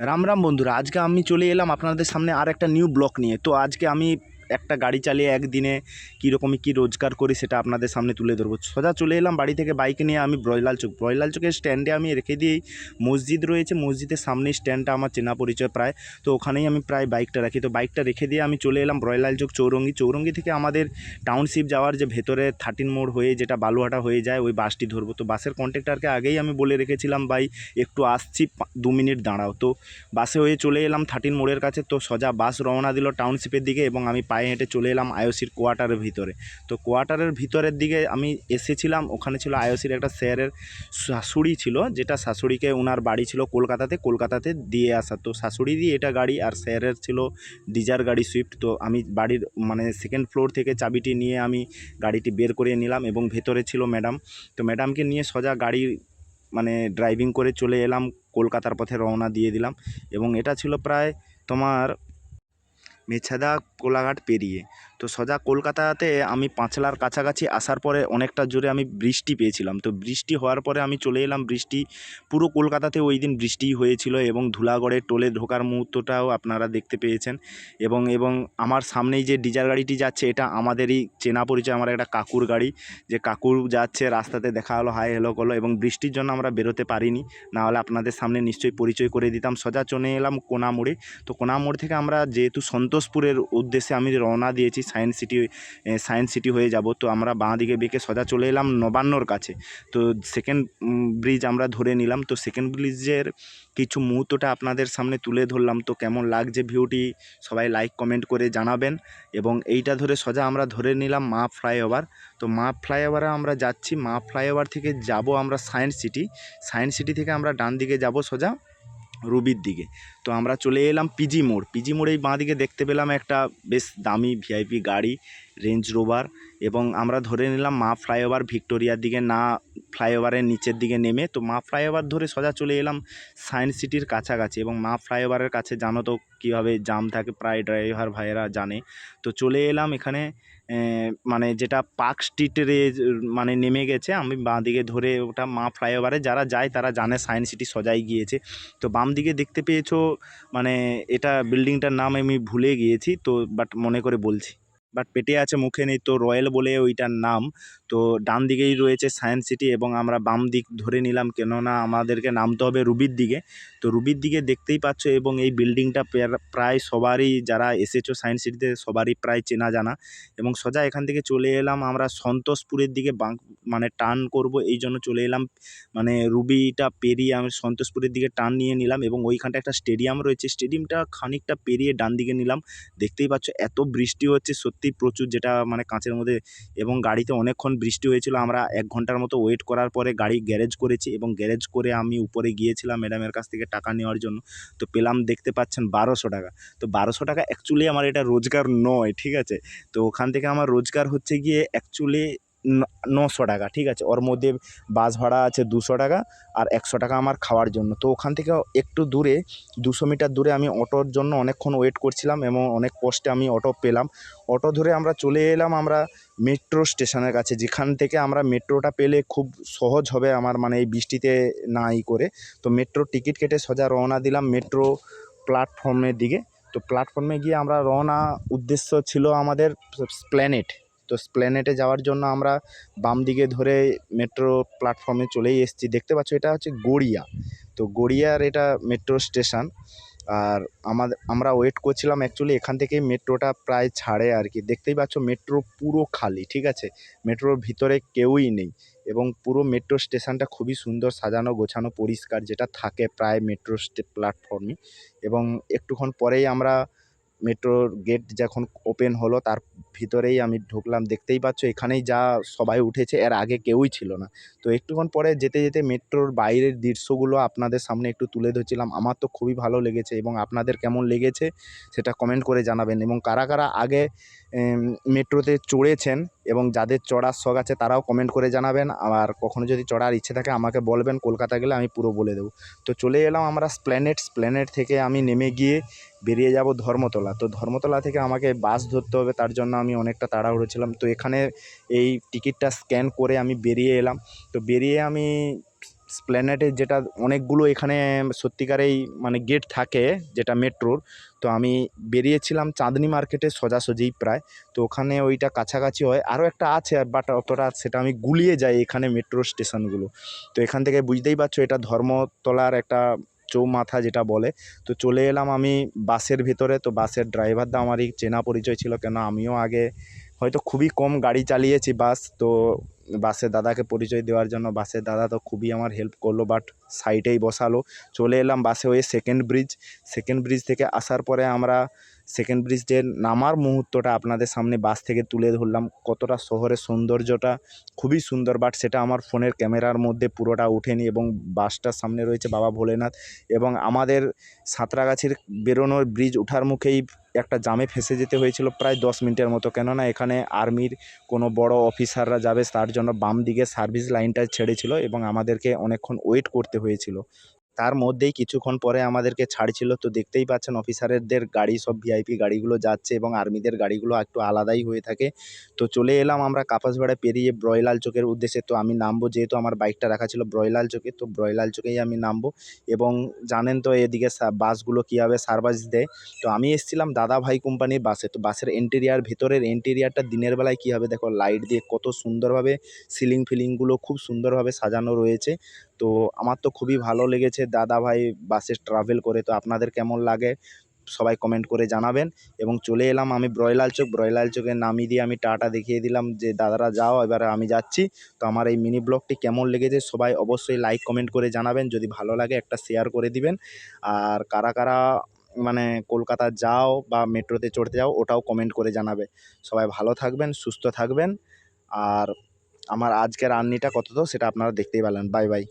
রাম রাম বন্ধুরা, আজকে আমি চলে এলাম আপনাদের সামনে আর একটা নিউ ব্লক নিয়ে। তো আজকে আমি একটা গাড়ি চালিয়ে একদিনে কীরকমই কী রোজগার করি সেটা আপনাদের সামনে তুলে ধরবো। সোজা চলে এলাম বাড়ি থেকে বাইক নিয়ে আমি ব্রয়লাল চোক ব্রয়লাল চোকের স্ট্যান্ডে আমি রেখে দিয়েই মসজিদ রয়েছে, মসজিদের সামনেই স্ট্যান্ডটা আমার চেনা পরিচয় প্রায়। তো ওখানেই আমি প্রায় বাইকটা রাখি। তো বাইকটা রেখে দিয়ে আমি চলে এলাম ব্রয়লাল চোক চৌরঙ্গি। চৌরঙ্গি থেকে আমাদের টাউনশিপ যাওয়ার যে ভেতরে থার্টিন মোড় হয়ে যেটা বালুহাটা হয়ে যায়, ওই বাসটি ধরবো। তো বাসের কন্ট্রাক্টারকে আগেই আমি বলে রেখেছিলাম, ভাই, একটু আসছি দু মিনিট দাঁড়াও। তো বাসে হয়ে চলে এলাম থার্টিন মোড়ের কাছে। তো সোজা বাস রওনা দিল টাউনশিপের দিকে এবং আমি পায়ে হেঁটে চলে এলাম আইওসির কোয়ার্টারের ভিতরে। তো কোয়ার্টারের ভিতরের দিকে আমি এসেছিলাম, ওখানে ছিল আইওসির একটা স্যারের শাশুড়ি ছিল, যেটা শাশুড়িকে ওনার বাড়ি ছিল কলকাতাতে কলকাতাতে দিয়ে আসা। তো শাশুড়ি দিয়ে এটা গাড়ি আর স্যারের ছিল ডিজার গাড়ি সুইফট। তো আমি বাড়ির মানে সেকেন্ড ফ্লোর থেকে চাবিটি নিয়ে আমি গাড়িটি বের করে নিলাম এবং ভেতরে ছিল ম্যাডাম। তো ম্যাডামকে নিয়ে সোজা গাড়ি মানে ড্রাইভিং করে চলে এলাম, কলকাতার পথে রওনা দিয়ে দিলাম এবং এটা ছিল প্রায় তোমার মেছাদা কোলাঘাট পেরিয়ে। তো সোজা কলকাতাতে আমি পাঁচলার কাছাকাছি আসার পরে অনেকটা জোরে আমি বৃষ্টি পেয়েছিলাম। তো বৃষ্টি হওয়ার পরে আমি চলে এলাম বৃষ্টি, পুরো কলকাতাতে ওই দিন বৃষ্টিই হয়েছিল এবং ধুলাগড়ে টোলে ঢোকার মুহূর্তটাও আপনারা দেখতে পেয়েছেন। এবং এবং আমার সামনেই যে ডিজার গাড়িটি যাচ্ছে, এটা আমাদেরই চেনা পরিচয়, আমার একটা কাকুর গাড়ি। যে কাকুর যাচ্ছে, রাস্তাতে দেখা হলো, হাই হেলো করল এবং বৃষ্টির জন্য আমরা বেরোতে পারিনি। না হলে আপনাদের সামনে নিশ্চয়ই পরিচয় করে দিতাম। সোজা চলে এলাম কোনা মোড়ে তো কোনা মোড় থেকে আমরা যেহেতু সন্তোষপুরের উদ্দেশ্যে আমি রওনা দিয়েছি সায়েন্স সিটি সায়েন্স সিটি হয়ে যাব। তো আমরা বাঁ দিকে বেঁকে সোজা চলে এলাম নবান্নর কাছে। তো সেকেন্ড ব্রিজ আমরা ধরে নিলাম। তো সেকেন্ড ব্রিজের কিছু মুহূর্তটা আপনাদের সামনে তুলে ধরলাম। তো কেমন লাগছে ভিউটি সবাই লাইক কমেন্ট করে জানাবেন। এবং এইটা ধরে সোজা আমরা ধরে নিলাম মা ফ্লাইওভার। তো মা ফ্লাইওভারে আমরা যাচ্ছি। মা ফ্লাইওভার থেকে যাব আমরা সায়েন্স সিটি। সায়েন্স সিটি থেকে আমরা ডান দিকে যাব সোজা। রুবির দিকে। তো আমরা চলে এলাম পিজি মোড়। পিজি মোড়েই বাঁ দিকে দেখতে পেলাম একটা বেশ দামি ভিআইপি গাড়ি রেঞ্জ রোভার এবং আমরা ধরে নিলাম মা ফ্লাইওভার ভিক্টোরিয়ার দিকে, না ফ্লাইওভারের নিচের দিকে নেমে, তো মা ফ্লাইওভার ধরে সোজা চলে এলাম সায়েন্স সিটির কাছাকাছি এবং মা ফ্লাইওভারের কাছে জানো তো কীভাবে জাম থাকে, প্রায় ড্রাইভার ভাইয়েরা জানে। তো চলে এলাম এখানে মানে যেটা পার্ক স্ট্রিটের মানে নেমে গেছে, আমি বাঁ দিকে ধরে ওটা মা ফ্লাইওভারে যারা যায় তারা জানে সায়েন্স সিটি সজাই গিয়েছে। তো বাম দিকে দেখতে পেয়েছ মানে এটা বিল্ডিংটার নাম আমি ভুলে গিয়েছি, তো বাট মনে করে বলছি। বাট পেটে আছে মুখে নেই, তো রয়্যাল বলে ওইটার নাম। তো ডান দিকেই রয়েছে সায়েন্স সিটি এবং আমরা বাম দিক ধরে নিলাম, কেননা আমাদেরকে নামতে হবে রুবির দিকে। তো রুবির দিকে দেখতেই পাচ্ছ এবং এই বিল্ডিংটা প্রায় সবারই যারা এসেছ সায়েন্স সিটিতে সবারই প্রায় চেনা জানা। এবং সোজা এখান থেকে চলে এলাম, আমরা সন্তোষপুরের দিকে মানে টার্ন করব, এই জন্য চলে এলাম। মানে রুবিটা পেরিয়ে আমি সন্তোষপুরের দিকে টার্ন নিয়ে নিলাম এবং ওইখানটা একটা স্টেডিয়াম রয়েছে, স্টেডিয়ামটা খানিকটা পেরিয়ে ডান দিকে নিলাম। দেখতেই পাচ্ছ এত বৃষ্টি হচ্ছে সত্যি প্রচুর যেটা মানে কাঁচের মধ্যে এবং গাড়িতে অনেকক্ষণ বৃষ্টি হয়েছিল, আমরা এক ঘণ্টার মতো ওয়েট করার পরে গাড়ি গ্যারেজ করেছি এবং গ্যারেজ করে আমি উপরে গিয়েছিলাম ম্যাডামের কাছ থেকে টাকা নেওয়ার জন্য। তো পেলাম দেখতে পাচ্ছেন বারোশো টাকা। তো বারোশো টাকা অ্যাকচুয়ালি আমার এটা রোজগার নয়, ঠিক আছে? তো ওখান থেকে আমার রোজগার হচ্ছে গিয়ে অ্যাকচুয়ালি নশো টাকা, ঠিক আছে? ওর মধ্যে বাস ভাড়া আছে দুশো টাকা আর একশো টাকা আমার খাওয়ার জন্য। তো ওখান থেকে একটু দূরে, দুশো মিটার দূরে আমি অটোর জন্য অনেকক্ষণ ওয়েট করছিলাম এবং অনেক কষ্টে আমি অটো পেলাম। অটো ধরে আমরা চলে এলাম আমরা মেট্রো স্টেশনের কাছে। যেখান থেকে আমরা মেট্রোটা পেলে খুব সহজ হবে আমার মানে এই বৃষ্টিতে না ই করে। তো মেট্রো টিকিট কেটে সোজা রওনা দিলাম মেট্রো প্ল্যাটফর্মের দিকে। তো প্ল্যাটফর্মে গিয়ে আমরা রওনা উদ্দেশ্য ছিল আমাদের স্প্ল্যানেট তো স্প্ল্যানেটে যাওয়ার জন্য আমরা বাম দিকে ধরে মেট্রো প্ল্যাটফর্মে চলেই এসেছি। দেখতে পাচ্ছ, এটা হচ্ছে গড়িয়া। তো গড়িয়ার এটা মেট্রো স্টেশন আর আমাদের আমরা ওয়েট করছিলাম অ্যাকচুয়ালি এখান থেকে মেট্রোটা প্রায় ছাড়ে আর কি। দেখতেই পাচ্ছ মেট্রো পুরো খালি, ঠিক আছে? মেট্রোর ভিতরে কেউই নেই এবং পুরো মেট্রো স্টেশনটা খুবই সুন্দর সাজানো, গোছানো, পরিষ্কার যেটা থাকে প্রায় মেট্রো প্ল্যাটফর্মে এবং একটুক্ষণ পরেই আমরা মেট্রোর গেট যখন ওপেন হলো, তার ভিতরেই আমি ঢুকলাম। দেখতেই পাচ্ছ, এখানেই যা সবাই উঠেছে, এর আগে কেউই ছিল না। তো একটুক্ষণ পরে যেতে যেতে মেট্রোর বাইরের দৃশ্যগুলো আপনাদের সামনে একটু তুলে ধরছিলাম। আমার তো খুবই ভালো লেগেছে এবং আপনাদের কেমন লেগেছে সেটা কমেন্ট করে জানাবেন। এবং কারা কারা আগে মেট্রোতে চড়েছেন এবং যাদের চড়ার শখ আছে তারাও কমেন্ট করে জানাবেন। আর কখনো যদি চড়ার ইচ্ছে থাকে আমাকে বলবেন, কলকাতা গেলে আমি পুরো বলে দেবো। তো চলে এলাম আমরা স্প্ল্যানেট স্প্ল্যানেট থেকে আমি নেমে গিয়ে বেরিয়ে যাব ধর্মতলা। তো ধর্মতলা থেকে আমাকে বাস ধরতে হবে, তার জন্য আমি অনেকটা তাড়াহুড়ো ছিলাম। তো এখানে এই টিকিটটা স্ক্যান করে আমি বেরিয়ে এলাম। তো বেরিয়ে আমি স্প্ল্যানেটের যেটা অনেকগুলো এখানে সত্যিকারেই মানে গেট থাকে, যেটা মেট্রোর, তো আমি বেরিয়েছিলাম চাঁদনি মার্কেটে সোজাসুজি প্রায়। তো ওখানে ওইটা কাছাকাছি হয়। আরও একটা আছে, বাট অতটা সেটা আমি গুলিয়ে যাই এখানে মেট্রো স্টেশনগুলো। তো এখান থেকে বুঝতেই পারছ, এটা ধর্মতলার একটা চৌমাথা যেটা বলে। তো চলে এলাম আমি বাসের ভিতরে। তো বাসের ড্রাইভারদা আমারই চেনা পরিচয় ছিল কেন আমিও আগে হয়তো খুবই কম গাড়ি চালিয়েছি বাস। তো বাসের দাদাকে পরিচয় দেওয়ার জন্য বাসের দাদা তো খুবই আমার হেল্প করল বাট সাইডেই বসালো। চলে এলাম বাসে ওই সেকেন্ড ব্রিজ সেকেন্ড ব্রিজ থেকে আসার পরে আমরা সেকেন্ড ব্রিজের নামার মুহূর্তটা আপনাদের সামনে বাস থেকে তুলে ধরলাম। কতটা শহরের সৌন্দর্যটা খুবই সুন্দর বাট সেটা আমার ফোনের ক্যামেরার মধ্যে পুরোটা ওঠেনি এবং বাসটার সামনে রয়েছে বাবা ভোলেনাথ এবং আমাদের সাঁতরাগাছির বেরোনোর ব্রিজ ওঠার মুখেই একটা জামে ফেসে যেতে হয়েছিল প্রায় দশ মিনিটের মতো। কেননা এখানে আর্মির কোনো বড় অফিসাররা যাবে, তার জন্য বাম দিকে সার্ভিস লাইনটা ছেড়েছিল এবং আমাদেরকে অনেকক্ষণ ওয়েট করতে হয়েছিল। তার মধ্যেই কিছুক্ষণ পরে আমাদেরকে ছাড়ছিল। তো দেখতেই পাচ্ছেন অফিসারদের গাড়ি, সব ভিআইপি গাড়িগুলো যাচ্ছে এবং আর্মিদের গাড়িগুলো একটু আলাদাই হয়ে থাকে। তো চলে এলাম আমরা কাপাসবাড়া পেরিয়ে ব্রয়লাল চোখের উদ্দেশ্যে। তো আমি নামবো, যেহেতু আমার বাইকটা রাখা ছিল ব্রয়লাল চোখে তো ব্রয়লাল চোখেই আমি নামবো। এবং জানেন তো এদিকে বাসগুলো কীভাবে সার্ভিস দেয়। তো আমি এসেছিলাম দাদা ভাই কোম্পানির বাসে। তো বাসের ইন্টেরিয়ার ভেতরের ইন্টেরিয়ারটা দিনের বেলায় কী হবে দেখো লাইট দিয়ে কত সুন্দরভাবে সিলিং ফিলিংগুলো খুব সুন্দরভাবে সাজানো রয়েছে। তো আমার তো খুবই ভালো লেগেছে। দাদা ভাই বাসে ট্রাভেল করে, তো আপনাদের কেমন লাগে? সবাই কমেন্ট করে জানাবেন। এবং চলে এলাম আমি ব্রয়লাল চোখ ব্রয়লাল চোখে নামিয়ে দিয়ে আমি টাটা দেখিয়ে দিলাম যে, দাদারা যাও, এবার আমি যাচ্ছি। তো আমার এই মিনি ব্লগটি কেমন লেগেছে সবাই অবশ্যই লাইক কমেন্ট করে জানাবেন। যদি ভালো লাগে একটা শেয়ার করে দিবেন। আর কারা কারা মানে কলকাতা যাও বা মেট্রোতে চড়তে যাও, ওটাও কমেন্ট করে জানাবে। সবাই ভালো থাকবেন, সুস্থ থাকবেন। আর আমার আজকের আর্নিটা কত তো সেটা আপনারা দেখতেই পেলেন। Bye bye.